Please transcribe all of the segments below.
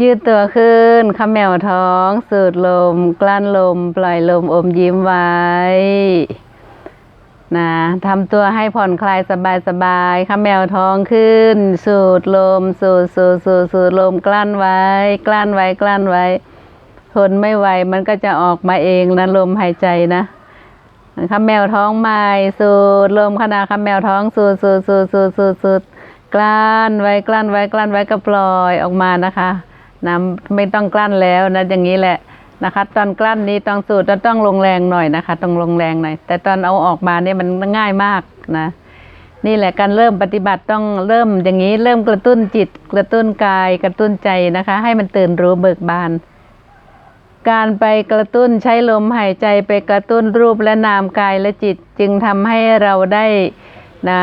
ยืดตัวขึ้นขมแมวท้อง สูดลม กลั้นลม ปล่อยลมอมยิ้มไว้ นะทำตัวให้ผ่อนคลายสบายสบายขมแมวท้องขึ้น สูดลม สูดสูดสูดสูดลม กลั้นไว้ กลั้นไว้ กลั้นไว้ ทนไม่ไหวมันก็จะออกมาเองนะลมหายใจนะขมแมวท้องใหม่สูดลมขณะขมแมวท้องสูดสูดสูดสูดสูดสูดกลั้นไว้กลั้นไว้กลั้นไว้ก็ปล่อยออกมานะคะ นะไม่ต้องกลั้นแล้วนะอย่างนี้แหละนะคะ ตอนกลั้นนี้ต้องสูดแล้วต้องลงแรงหน่อยนะคะ ต้องลงแรงหน่อย แต่ตอนเอาออกมาเนี่ยมันง่ายมากนะ นี่แหละการเริ่มปฏิบัติต้องเริ่มอย่างนี้เริ่มกระตุ้นจิต กระตุ้นกายกระตุ้นใจนะคะ ให้มันตื่นรู้เบิกบาน การไปกระตุ้นใช้ลมหายใจไปกระตุ้นรูปและนามกายและจิต จึงทำให้เราได้นะ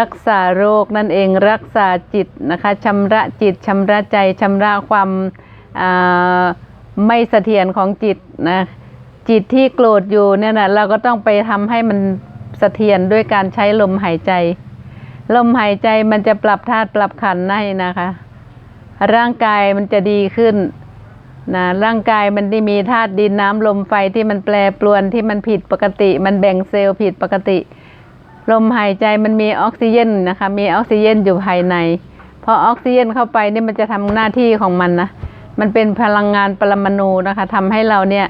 รักษาโรคนั่นเองรักษาจิตนะคะชำระจิตชำระใจชำระความาไม่เสถียรของจิตนะจิตที่โกรธอยู่เนี่ยนะเราก็ต้องไปทำให้มันเสถียรด้วยการใช้ลมหายใจ ลมหายใจมันจะปรับธาตุปรับขันให้นะคะ ร่างกายมันจะดีขึ้นนะร่างกายมันที่มีธาตุดินน้ำลมไฟที่มันแปรปรวนที่มันผิดปกติ มันแบ่งเซลล์ผิดปกติ ลมหายใจมันมีออกซิเจนนะคะ มีออกซิเจนอยู่ภายในพอออกซิเจนเข้าไปนี่มันจะทำหน้าที่ของมันนะมันเป็นพลังงานปรมาณูนะคะทำให้เราเนี่ย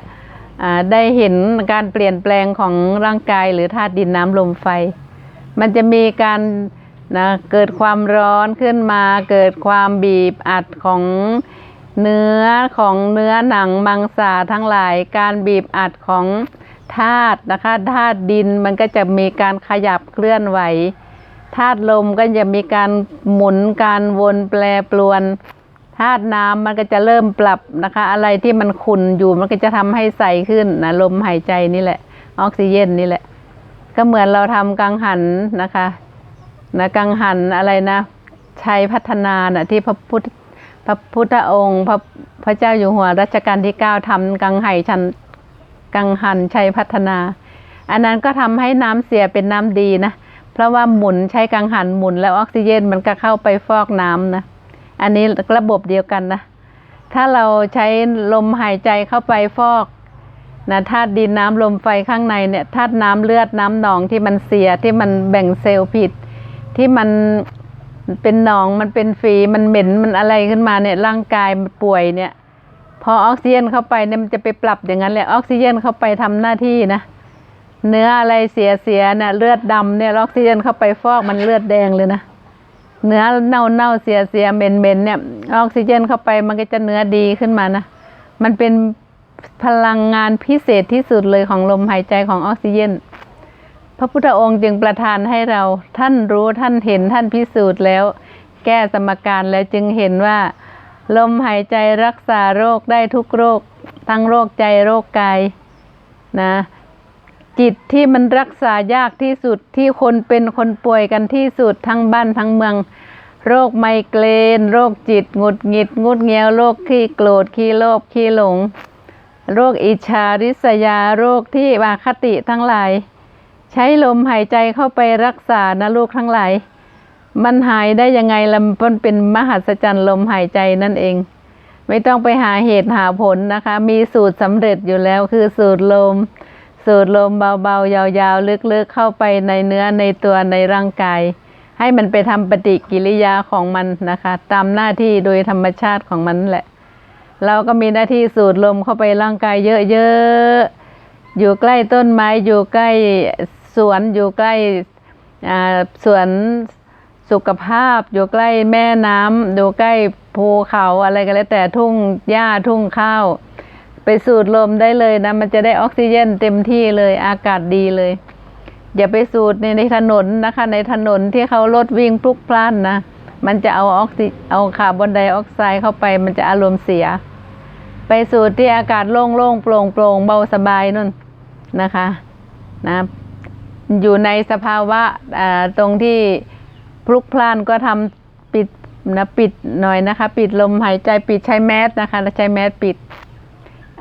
ได้เห็นการเปลี่ยนแปลงของร่างกายหรือธาตุดินน้ำลมไฟ มันจะมีการนะเกิดความร้อนขึ้นมา เกิดความบีบอัดของเนื้อของเนื้อหนังมังสาทั้งหลาย การบีบอัดของ ธาตุนะคะธาตุดินมันก็จะมีการขยับเคลื่อนไหวธาตุลมก็จะมีการหมุนการวนแปรปรวนธาตุน้ำมันก็จะเริ่มปรับนะคะ อะไรที่มันขุ่นอยู่มันก็จะทำให้ใสขึ้นนะลมหายใจนี่แหละ ออกซิเจนนี่แหละ ก็เหมือนเราทำกังหันนะคะนะกังหันอะไรนะชัยพัฒนานะที่พระพุทธพระพุทธองค์ พระพระเจ้าอยู่หัวรัชกาลที่เก้าทำกังไห่ชัน กังหันชัยพัฒนา อันนั้นก็ทำให้น้ำเสียเป็นน้ำดีนะ เพราะว่าหมุนใช้กังหันหมุนแล้วออกซิเจนมันก็เข้าไปฟอกน้ำนะ อันนี้ระบบเดียวกันนะ ถ้าเราใช้ลมหายใจเข้าไปฟอกนะธาตุดินน้ำลมไฟข้างในเนี่ยธาตุน้ำเลือดน้ำหนองที่มันเสียที่มันแบ่งเซลล์ผิด ที่มันเป็นหนองมันเป็นฝีมันเหม็นมันอะไรขึ้นมาเนี่ยร่างกายมันป่วยเนี่ย พอออกซิเจนเข้าไปเนี่ยมันจะไปปรับอย่างนั้นแหละออกซิเจนเข้าไปทำหน้าที่นะ เนื้ออะไรเสียเสียนี่ยเลือดดำเนี่ยออกซิเจนเข้าไปฟอกมันเลือดแดงเลยนะเนื้อเน่าเน่าเสียเสียเหม็นเหม็นเนี่ยออกซิเจนเข้าไปมันก็จะเนื้อดีขึ้นมานะมันเป็นพลังงานพิเศษที่สุดเลยของลมหายใจของออกซิเจน พระพุทธองค์จึงประทานให้เราท่านรู้ท่านเห็นท่านพิสูจน์แล้ว แก้สมการแล้วจึงเห็นว่า ลมหายใจรักษาโรคได้ทุกโรค ทั้งโรคใจโรคกายนะจิตที่มันรักษายากที่สุดที่คนเป็นคนป่วยกันที่สุดทั้งบ้านทั้งเมือง โรคไมเกรนโรคจิตหงุดหงิดงุดเงียวโรคขี้โกรธขี้โลภขี้หลง โรคอิจฉาริษยาโรคที่อคติทั้งหลาย ใช้ลมหายใจเข้าไปรักษานะลูกทั้งหลาย มันหายได้ยังไงล่ะมันเป็นมหัศจรรย์ลมหายใจนั่นเอง ไม่ต้องไปหาเหตุหาผลนะคะ มีสูตรสำเร็จอยู่แล้วคือสูตรลม สูดลมเบาๆ ยาวๆ ลึกๆ เข้าไปในเนื้อในตัวในร่างกาย ให้มันไปทำปฏิกิริยาของมันนะคะ ตามหน้าที่โดยธรรมชาติของมันแหละ เราก็มีหน้าที่สูดลมเข้าไปร่างกายเยอะๆ อยู่ใกล้ต้นไม้อยู่ใกล้สวนอยู่ใกล้สวน สุขภาพอยู่ใกล้แม่น้ำอยู่ใกล้ภูเขาอะไรก็แล้วแต่ทุ่งหญ้าทุ่งข้าว ไปสูดลมได้เลยนะ มันจะได้ออกซิเจนเต็มที่เลยอากาศดีเลย อย่าไปสูดในในถนนนะคะ ในถนนที่เขารถวิ่งพลุกพล่านนะ มันจะเอาออกซิเอาคาร์บอนไดออกไซด์เข้าไปมันจะอารมณ์เสีย ไปสูดที่อากาศโล่งๆโปร่งโปร่งเบาสบายนุ่นนะคะนะอยู่ในสภาวะอ่าตรงที่ พลุกพล่านก็ทำปิดนะปิดหน่อยนะคะ ปิดลมหายใจปิดใช้แมสนะคะใช้แมสปิด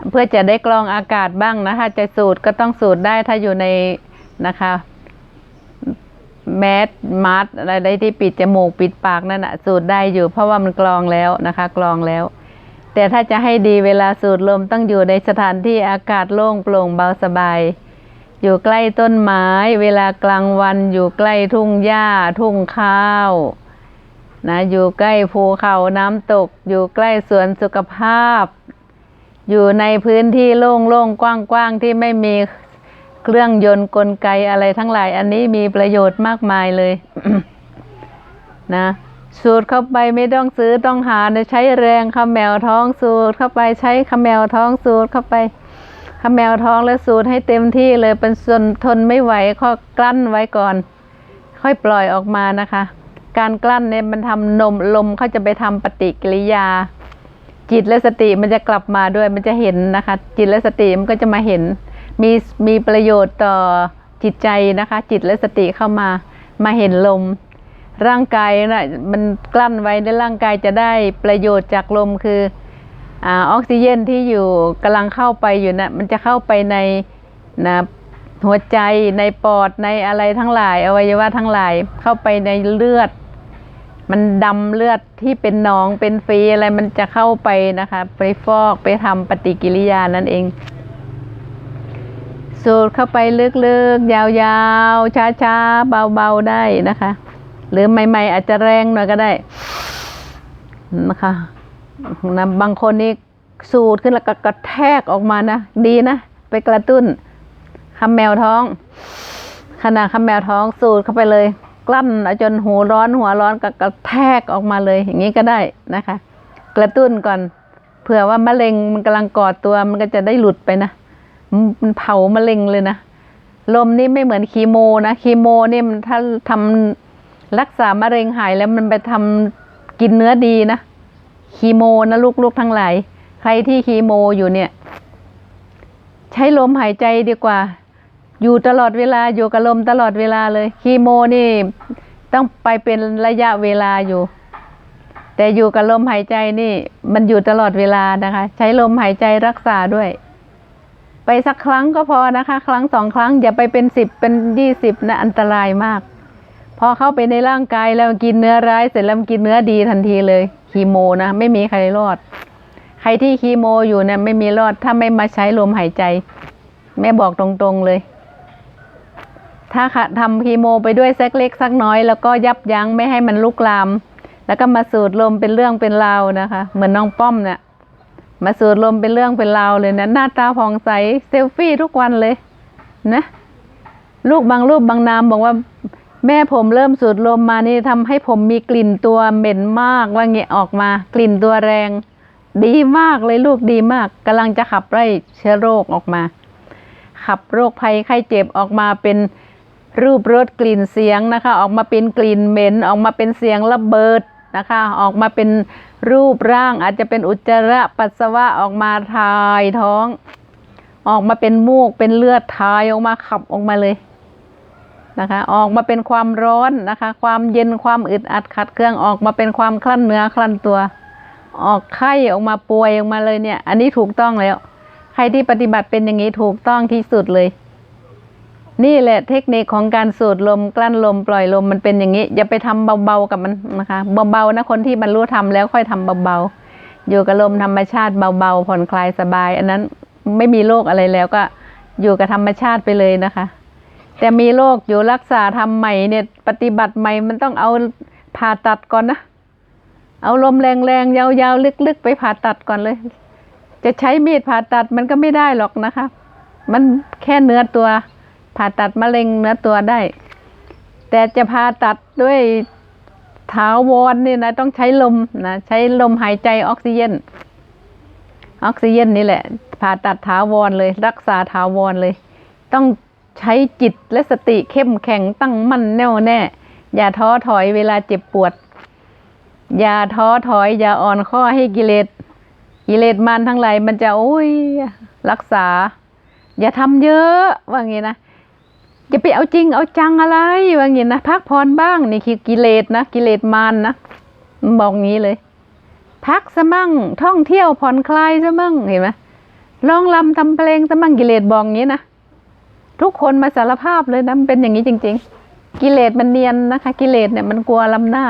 เพื่อจะได้กรองอากาศบ้างนะถ้าจะสูดก็ต้องสูดได้ถ้าอยู่ในนะคะแมสมาสอะไรที่ปิดจมูกปิดปากนั่นอะสูดได้อยู่ เพราะว่ามันกรองแล้วนะคะ กรองแล้ว แต่ถ้าจะให้ดีเวลาสูดลมต้องอยู่ในสถานที่อากาศโล่งโปร่งเบาสบาย อยู่ใกล้ต้นไม้ เวลากลางวันอยู่ใกล้ทุ่งหญ้าทุ่งข้าวนะอยู่ใกล้ภูเขาน้ำตก อยู่ใกล้สวนสุขภาพ อยู่ในพื้นที่โล่งๆกว้างๆที่ไม่มีเครื่องยนต์กลไกอะไรทั้งหลาย อันนี้มีประโยชน์มากมายเลยนะสูดเข้าไปไม่ต้องซื้อต้องหาใช้แรงขมแมวท้องสูดเข้าไปใช้ขมแมวท้องสูดเข้าไป ขมแมวท้องแล้วสูดให้เต็มที่เลยเป็นส่วนทนไม่ไหวก็กลั้นไว้ก่อน ค่อยปล่อยออกมานะคะ การกลั้นเนี่ยมันทำนมลมเขาจะไปทำปฏิกิริยา จิตและสติมันจะกลับมาด้วยมันจะเห็นนะคะ จิตและสติมันก็จะมาเห็น มีมีประโยชน์ต่อจิตใจนะคะ จิตและสติเข้ามามาเห็นลม ร่างกายนะมันกลั้นไว้ในร่างกายจะได้ประโยชน์จากลมคือ ออกซิเจนที่อยู่กำลังเข้าไปอยู่นะมันจะเข้าไปในนะหัวใจในปอดในอะไรทั้งหลาย อวัยวะทั้งหลายเข้าไปในเลือด มันดำเลือดที่เป็นหนองเป็นฟีอะไรมันจะเข้าไปนะคะไปฟอกไปทำปฏิกิริยานั่นเอง สูดเข้าไปลึกๆ ยาวๆ ช้าๆ เบาๆ ได้นะคะ หรือใหม่ๆ อาจจะแรงหน่อยก็ได้นะคะ นะบางคนนี่สูดขึ้นแล้วก็กระแทกออกมานะ ดีนะ ไปกระตุ้นคำแมวท้อง ขณะคำแมวท้องสูดเข้าไปเลย กลั้นจนหูร้อนหัวร้อนก็กระแทกออกมาเลย อย่างนี้ก็ได้นะคะ กระตุ้นก่อนเผื่อว่ามะเร็งมันกำลังกอตัวมันก็จะได้หลุดไปนะมันเผามะเร็งเลยนะลมนี่ไม่เหมือนคีโมนะคีโมนี่มันถ้าทำรักษามะเร็งหายแล้วมันไปทำกินเนื้อดีนะ คีโมนะลูกๆทั้งหลายใครที่คีโมอยู่เนี่ย ใช้ลมหายใจดีกว่า อยู่ตลอดเวลาอยู่กับลมตลอดเวลาเลย คีโมนี่ต้องไปเป็นระยะเวลาอยู่ แต่อยู่กับลมหายใจนี่ มันอยู่ตลอดเวลานะคะ ใช้ลมหายใจรักษาด้วย ไปสักครั้งก็พอนะคะ ครั้งสองครั้งอย่าไปเป็นสิบเป็นยี่สิบนะอันตรายมากพอเข้าไปในร่างกายแล้วกินเนื้อร้ายเสร็จแล้วกินเนื้อดีทันทีเลย คีโมนะไม่มีใครรอด ใครที่คีโมอยู่เนี่ยไม่มีรอด ถ้าไม่มาใช้ลมหายใจ แม่บอกตรงๆเลย ถ้าทำคีโมไปด้วยสักเล็กสักน้อย แล้วก็ยับยั้งไม่ให้มันลุกลาม แล้วก็มาสูดลมเป็นเรื่องเป็นราวนะคะ เหมือนน้องป้อมเนี่ยมาสูดลมเป็นเรื่องเป็นราวเลยนะหน้าตาผ่องใสเซลฟี่ทุกวันเลย นะ ลูกบางรูปบางนามบอกว่า แม่ผมเริ่มสูดลมมานี่ทำให้ผมมีกลิ่นตัวเหม็นมากว่าเงี้ยออกมากลิ่นตัวแรง ดีมากเลยลูกดีมากกำลังจะขับไล่เชื้อโรคออกมา ขับโรคภัยไข้เจ็บออกมาเป็นรูปรสกลิ่นเสียงนะคะ ออกมาเป็นกลิ่นเหม็นออกมาเป็นเสียงระเบิดนะคะ ออกมาเป็นรูปร่างอาจจะเป็นอุจจาระปัสสาวะออกมาทายท้อง ออกมาเป็นมูกเป็นเลือดทายออกมาขับออกมาเลย นะคะ ออกมาเป็นความร้อนนะคะ ความเย็นความอึดอัดขัดเครื่องออกมาเป็นความคลั่นเนื้อคลั่นตัว ออกไข้ออกมาป่วยออกมาเลยเนี่ย อันนี้ถูกต้องแล้ว ใครที่ปฏิบัติเป็นอย่างนี้ถูกต้องที่สุดเลย นี่แหละเทคนิคของการสูดลมกลั้นลมปล่อยลมมันเป็นอย่างนี้ อย่าไปทำเบาๆกับมันนะคะเบาๆนะคนที่บรรลุธรรมแล้วค่อยทำเบาๆอยู่กับลมธรรมชาติเบาๆผ่อนคลายสบาย อันนั้นไม่มีโรคอะไรแล้วก็อยู่กับธรรมชาติไปเลยนะคะ แต่มีโรคอยู่รักษาทำใหม่เนี่ยปฏิบัติใหม่มันต้องเอาผ่าตัดก่อนนะ เอาลมแรงๆยาวๆลึกๆ ไปผ่าตัดก่อนเลย จะใช้มีดผ่าตัดมันก็ไม่ได้หรอกนะคะ มันแค่เนื้อตัวผ่าตัดมะเร็งเนื้อตัวได้ แต่จะผ่าตัดด้วยถาวรนี่นะต้องใช้ลมนะใช้ลมหายใจออกซิเจนออกซิเจนนี่แหละ ผ่าตัดถาวรเลย รักษาถาวรเลย ต้อง ใช้จิตและสติเข้มแข็งตั้งมั่นแน่วแน่ อย่าท้อถอยเวลาเจ็บปวด อย่าท้อถอย อย่าอ่อนข้อให้กิเลสกิเลสมันทั้งหลายมันจะโอ้ยรักษา อย่าทำเยอะว่างี้นะอย่าไปเอาจริงเอาจังอะไรว่างี้นะพักผ่อนบ้างนี่คือกิเลสนะกิเลสมารนนะบอกงี้เลย พักซะมั่งท่องเที่ยวผ่อนคลายซะมั่งเห็นไหมลองลำทำเพลงซะมั่งกิเลสบอกงี้นะ ทุกคนมาสารภาพเลยนะมันเป็นอย่างนี้จริง ๆ กิเลสมันเนียนนะคะ กิเลสเนี่ยมันกลัวลำหน้า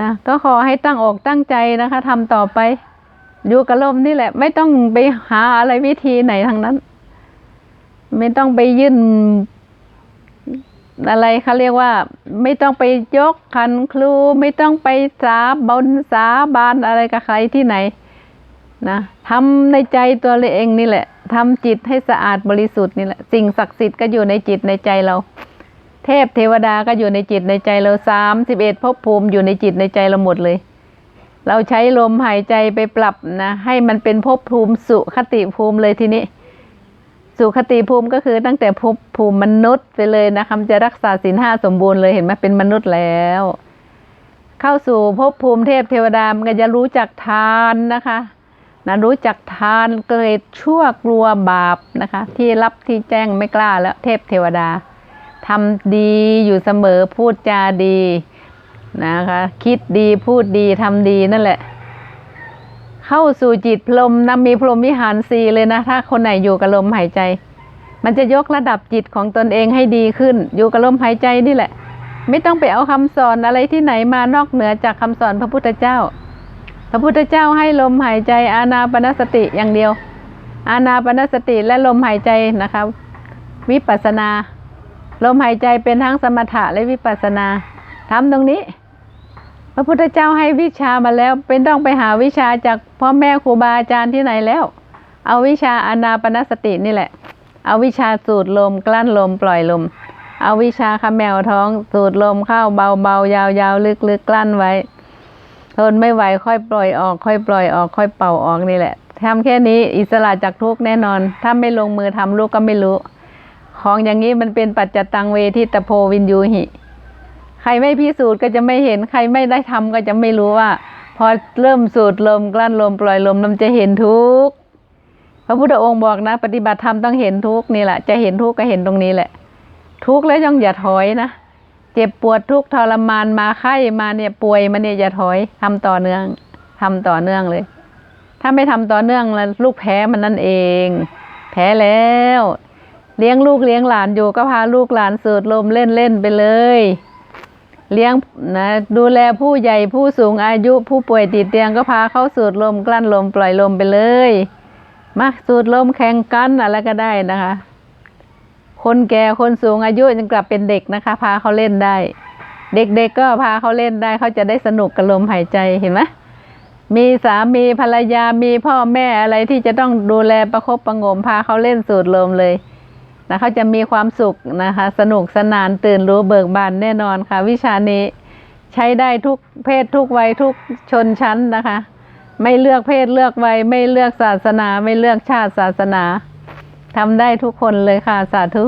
นะก็ขอให้ตั้งอกตั้งใจนะคะทำต่อไป อยู่กับลมนี่แหละ ไม่ต้องไปหาอะไรวิธีไหนทางนั้น ไม่ต้องไปยื่นอะไรเขาเรียกว่า ไม่ต้องไปยกคันครู ไม่ต้องไปสาบนสาบานอะไรกับใครที่ไหนนะทำในใจตัวเองนี่แหละ ทำจิตให้สะอาดบริสุทธิ์นี่แหละสิ่งศักดิ์สิทธิ์ก็อยู่ในจิตในใจเรา เทพเทวดาก็อยู่ในจิตในใจเราสามสิบเอ็ดภพภูมิอยู่ในจิตในใจเราหมดเลย เราใช้ลมหายใจไปปรับนะให้มันเป็นภพภูมิสุขติภูมิเลยทีนี้ สุขติภูมิก็คือตั้งแต่ภพภูมิมนุษย์ไปเลยนะคะมันจะรักษาศีลห้าสมบูรณ์เลยเห็นไหมเป็นมนุษย์แล้วเข้าสู่ภพภูมิเทพเทวดามันก็จะรู้จักทานนะคะ นะรู้จักทานเกรดชั่วกลัวบาปนะคะ ที่รับที่แจ้งไม่กล้าแล้วเทพเทวดาทำดีอยู่เสมอพูดจาดีนะคะ คิดดีพูดดีทำดีนั่นแหละ เข้าสู่จิตพรมนะมีพรมวิหารสีเลยนะ ถ้าคนไหนอยู่กับลมหายใจ มันจะยกระดับจิตของตนเองให้ดีขึ้น อยู่กับลมหายใจนี่แหละ ไม่ต้องไปเอาคำสอนอะไรที่ไหนมานอกเหนือจากคำสอนพระพุทธเจ้า พระพุทธเจ้าให้ลมหายใจอานาปนสติอย่างเดียว อานาปนสติและลมหายใจนะคะวิปัสนา ลมหายใจเป็นทั้งสมถะและวิปัสนาทำตรงนี้ พระพุทธเจ้าให้วิชามาแล้ว เป็นต้องไปหาวิชาจากพ่อแม่ครูบาอาจารย์ที่ไหนแล้ว เอาวิชาอานาปนสตินี่แหละ เอาวิชาสูดลมกลั้นลมปล่อยลม เอาวิชาขมแมวท้องสูดลมเข้าเบาเบาๆยาวยาวลึกลึกๆกลั้นไว้ ทนไม่ไหวค่อยปล่อยออก ค่อยปล่อยออก ค่อยเป่าออกนี่แหละทำแค่นี้อิสระจากทุกแน่นอน ถ้าไม่ลงมือทำลูกก็ไม่รู้ ของอย่างนี้มันเป็นปัจจตังเวทิตโพวินยูหิ ใครไม่พิสูจน์ก็จะไม่เห็นใครไม่ได้ทำก็จะไม่รู้ว่า พอเริ่มสูดลมกลั้นลมปล่อยลมมันจะเห็นทุกพระพุทธองค์บอกนะ ปฏิบัติธรรมต้องเห็นทุกนี่แหละจะเห็นทุกก็เห็นตรงนี้แหละ ทุกแล้วย่องอย่าถอยนะ เจ็บปวดทุกข์ทรมานมาไข้มาเนี่ยป่วยมาเนี่ยอย่าถอยทำต่อเนื่องทำต่อเนื่องเลย ถ้าไม่ทำต่อเนื่องแล้วลูกแพ้มันนั่นเอง แพ้แล้ว เลี้ยงลูกเลี้ยงหลานอยู่ก็พาลูกหลานสูดลมเล่นเล่นๆไปเลย เลี้ยงนะดูแลผู้ใหญ่ผู้สูงอายุผู้ป่วยติดเตียงก็พาเขาสูดลมกลั้นลมปล่อยลมไปเลย มาสูดลมแข่งกันอะไรก็ได้นะคะ คนแก่คนสูงอายุยังกลับเป็นเด็กนะคะ พาเขาเล่นได้ เด็กๆก็พาเขาเล่นได้เขาจะได้สนุกกับลมหายใจเห็นไหมมีสามีภรรยามีพ่อแม่อะไรที่จะต้องดูแลประคบประงมพาเขาเล่นสูดลมเลยนะเขาจะมีความสุขนะคะ สนุกสนานตื่นรู้เบิกบานแน่นอนค่ะ วิชานี้ใช้ได้ทุกเพศทุกวัยทุกชนชั้นนะคะ ไม่เลือกเพศเลือกวัยไม่เลือกศาสนา ไม่เลือกชาติศาสนา ทำได้ทุกคนเลยค่ะ สาธุ